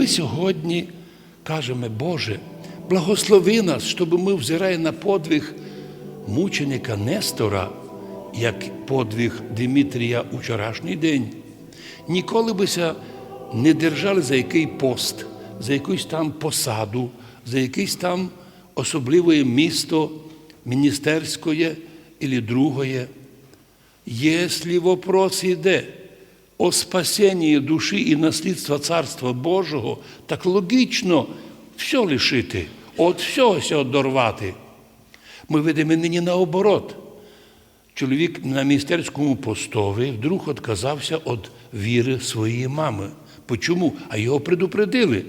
ми сьогодні кажемо, Боже, благослови нас, щоб ми, взирає на подвиг мученика Нестора, як подвиг Димитрія у вчорашній день, ніколи бися не держали за який пост, за якусь там посаду, за якесь там особливе місто міністерське або другое. Если вопрос йде о спасенні душі і наслідства Царства Божого, так логічно все лишити, от всього сього дорвати. Ми видимо нині наоборот. Чоловік на міністерському постові вдруг відказався від віри своєї мами. Почому? А його предупредили.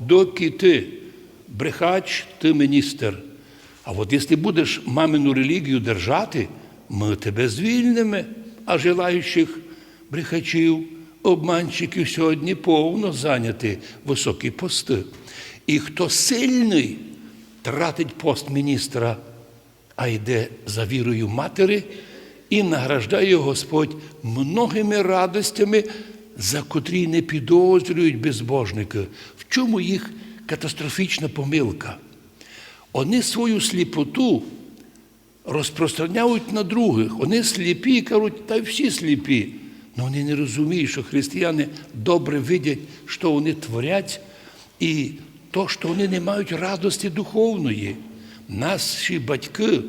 Доки ти брехач, ти міністр. А от якщо будеш мамину релігію держати, ми тебе звільнимо, а желаючих брехачів, обманщиків сьогодні повно зайняті високі пости. І хто сильний, тратить пост міністра, а йде за вірою матері і награждає Господь многими радостями, за котрі не підозрюють безбожники. В чому їх катастрофічна помилка? Вони свою сліпоту розпространяють на других. Вони сліпі, кажуть, та й всі сліпі. Але вони не розуміють, що християни добре видять, що вони творять, і то, що вони не мають радості духовної. Наші батьки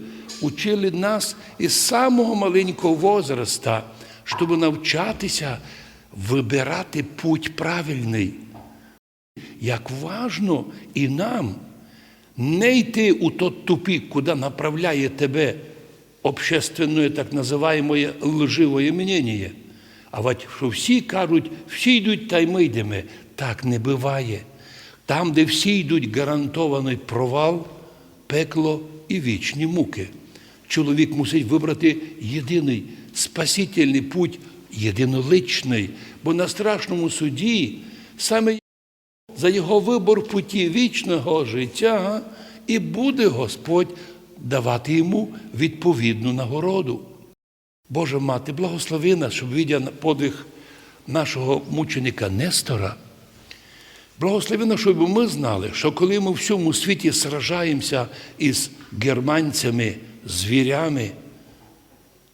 учили нас із самого маленького возраста, щоб навчатися вибирати путь правильний. Як важно і нам не йти у тот тупик, куди направляє тебе общественне так називаємое лживое мнение. А от що всі кажуть, всі йдуть, та й ми йдемо. Так не буває. Там, де всі йдуть, гарантований провал, пекло і вічні муки. Чоловік мусить вибрати єдиний спасительний путь, єдиноличний, бо на страшному суді саме за його вибор путі вічного життя і буде Господь давати йому відповідну нагороду. Боже мати, благослови нас, щоб видя подвиг нашого мученика Нестора. Благослови нас, щоб ми знали, що коли ми в всьому світі сражаємося із германцями, звірями,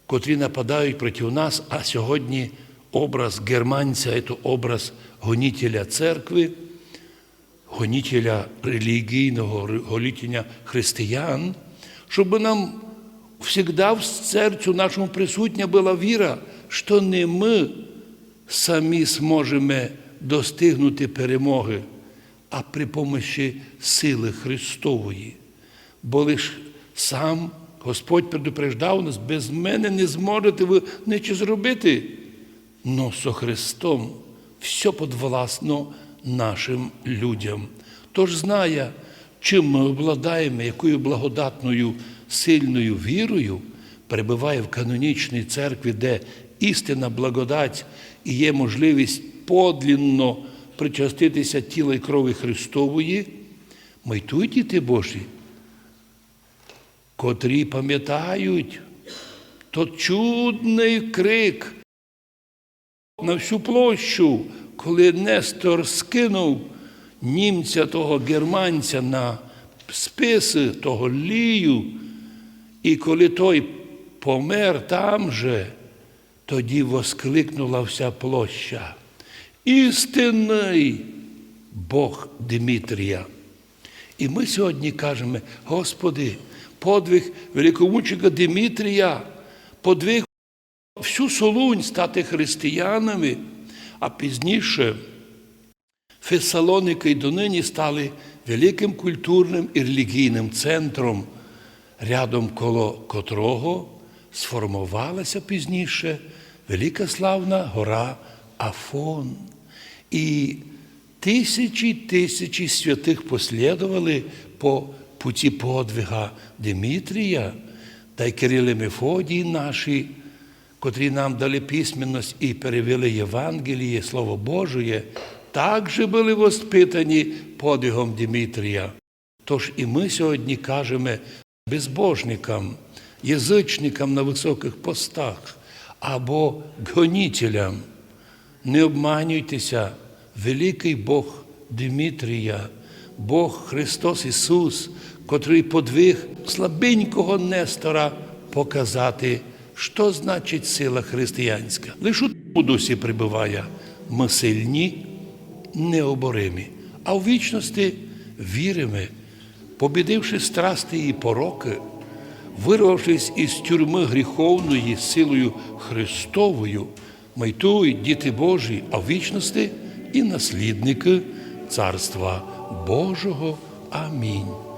котрі нападають проти нас, а сьогодні образ германця це образ гонітеля церкви, гонітеля релігійного, гонітеля християн, щоб нам завжди в серцю нашому присутня була віра, що не ми самі зможемо достигнути перемоги, а при помощі сили Христової. Бо лиш сам Господь предупреждав нас, без мене не зможете ви нічого зробити. Но со Христом все подвласно нашим людям. Тож знає, чим ми обладаємо, якою благодатною сильною вірою, перебуває в канонічній церкві, де істинна благодать і є можливість подлінно причаститися тіла і крові Христової, майтуй діти Божі, котрі пам'ятають то чудний крик на всю площу, коли Нестор скинув німця того германця на списи того лію, і коли той помер там же, тоді воскликнула вся площа. Істинний Бог Димитрія. І ми сьогодні кажемо, Господи, подвиг великомученика Димитрія, подвиг всю Солунь стати християнами, а пізніше Фесалоники й донині стали великим культурним і релігійним центром, рядом коло котрого сформувалася пізніше велика славна гора Афон. І тисячі тисячі святих послідували по путі подвига Димитрія та й Кирили Мефодії наші, котрі нам дали письменність і перевели Євангеліє, Слово Божє, також були воспитані подвигом Димитрія. Тож і ми сьогодні кажемо безбожникам, язичникам на високих постах або гонітелям, не обманюйтеся, великий Бог Дмитрія, Бог Христос Ісус, котрий подвиг слабенького Нестора показати, що значить сила християнська. Лише у дусі прибуває ми сильні, необоримі, а в вічності віримо, побідивши страсти і пороки, вирвавшись із тюрми гріховної силою Христовою, майтують діти Божі, а в вічності і наслідники Царства Божого. Амінь.